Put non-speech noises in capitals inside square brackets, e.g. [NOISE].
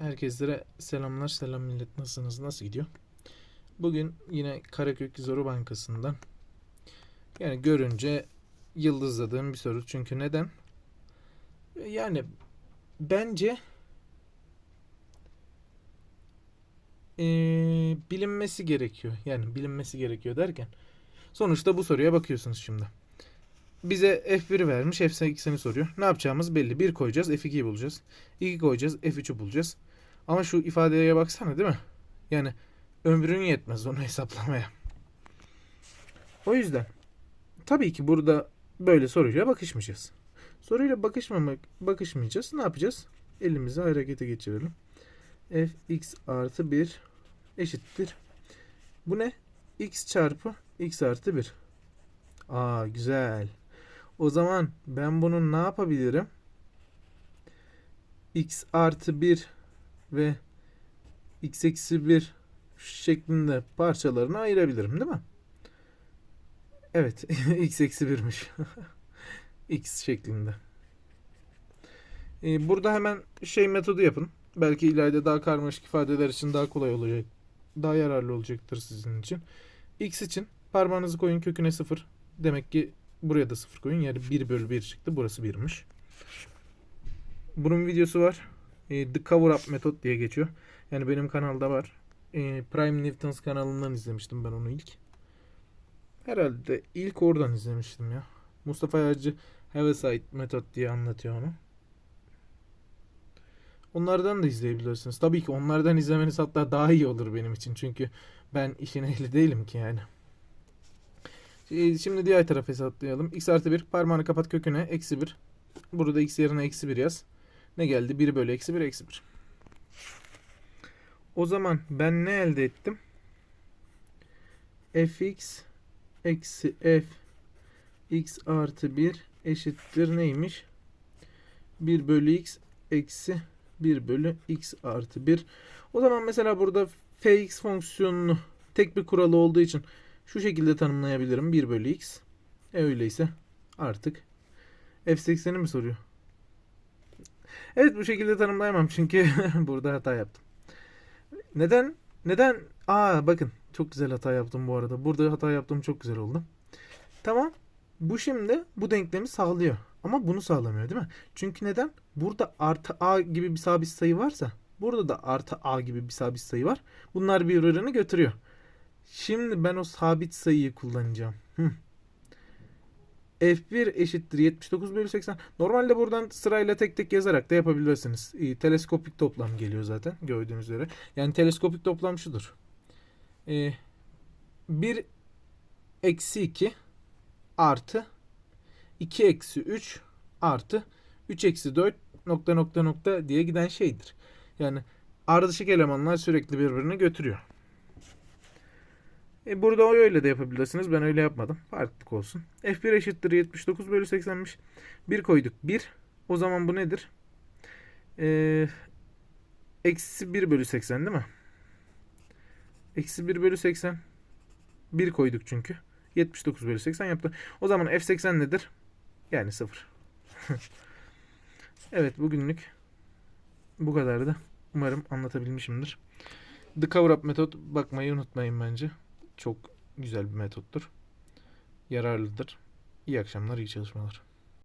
Herkese selamlar, selam millet. Nasılsınız? Nasıl gidiyor? Bugün yine Karakök Zoru Bankası'ndan yani görünce yıldızladığım bir soru. Çünkü neden? Yani bence eee, bilinmesi gerekiyor. Yani bilinmesi gerekiyor derken sonuçta bu soruya bakıyorsunuz şimdi. Bize F1 vermiş, F8'ini soruyor. Ne yapacağımız belli. 1 koyacağız, F2'yi bulacağız. 2 koyacağız, F3'ü bulacağız. Ama şu ifadeye baksana değil mi? Yani ömrün yetmez onu [LAUGHS] hesaplamaya. O yüzden tabii ki burada böyle soruyla bakışmayacağız. Soruyla bakışmamak, bakışmayacağız. Ne yapacağız? Elimizi harekete geçirelim. fx artı 1 eşittir. Bu ne? x çarpı x artı 1. Aa güzel. O zaman ben bunun ne yapabilirim? x artı 1 ve x eksi 1 şeklinde parçalarına ayırabilirim değil mi? Evet. [LAUGHS] x eksi 1'miş. [LAUGHS] x şeklinde. Ee, burada hemen şey metodu yapın. Belki ileride daha karmaşık ifadeler için daha kolay olacak. Daha yararlı olacaktır sizin için. x için parmağınızı koyun köküne 0. Demek ki buraya da 0 koyun. Yani 1 bölü 1 çıktı. Burası 1'miş. Bunun videosu var. E, The Cover Up Method diye geçiyor. Yani benim kanalda var. E, Prime Newtons kanalından izlemiştim ben onu ilk. Herhalde ilk oradan izlemiştim ya. Mustafa Yağcı Heaviside Method diye anlatıyor onu. Onlardan da izleyebilirsiniz. Tabii ki onlardan izlemeniz hatta daha iyi olur benim için. Çünkü ben işin ehli değilim ki yani. E, Şimdi diğer tarafı hesaplayalım. x artı 1 parmağını kapat köküne eksi 1. Burada x yerine eksi 1 yaz. Ne geldi? 1 bölü eksi 1 eksi 1. O zaman ben ne elde ettim? fx eksi f x artı 1 eşittir neymiş? 1 bölü x eksi 1 bölü x artı 1. O zaman mesela burada fx fonksiyonunu tek bir kuralı olduğu için şu şekilde tanımlayabilirim. 1 bölü x. E öyleyse artık f80'i mi soruyor? Evet bu şekilde tanımlayamam çünkü [LAUGHS] burada hata yaptım. Neden? Neden? Aa bakın çok güzel hata yaptım bu arada. Burada hata yaptığım çok güzel oldu. Tamam. Bu şimdi bu denklemi sağlıyor. Ama bunu sağlamıyor değil mi? Çünkü neden? Burada artı a gibi bir sabit sayı varsa burada da artı a gibi bir sabit sayı var. Bunlar birbirini götürüyor. Şimdi ben o sabit sayıyı kullanacağım. Hı. F1 eşittir 79 bölü 80. Normalde buradan sırayla tek tek yazarak da yapabilirsiniz. E, teleskopik toplam geliyor zaten gördüğünüz üzere. Yani teleskopik toplam şudur. E, 1 eksi 2 artı 2 eksi 3 artı 3 eksi 4 nokta nokta nokta diye giden şeydir. Yani ardışık elemanlar sürekli birbirini götürüyor. E burada öyle de yapabilirsiniz. Ben öyle yapmadım. Farklılık olsun. F1 eşittir 79 bölü 80'miş. 1 koyduk 1. O zaman bu nedir? Ee, eksi 1 bölü 80 değil mi? Eksi 1 bölü 80. 1 koyduk çünkü. 79 bölü 80 yaptı. O zaman F80 nedir? Yani 0. [LAUGHS] evet bugünlük bu kadardı. Umarım anlatabilmişimdir. The Cover Up metot bakmayı unutmayın bence. Çok güzel bir metottur. Yararlıdır. İyi akşamlar, iyi çalışmalar.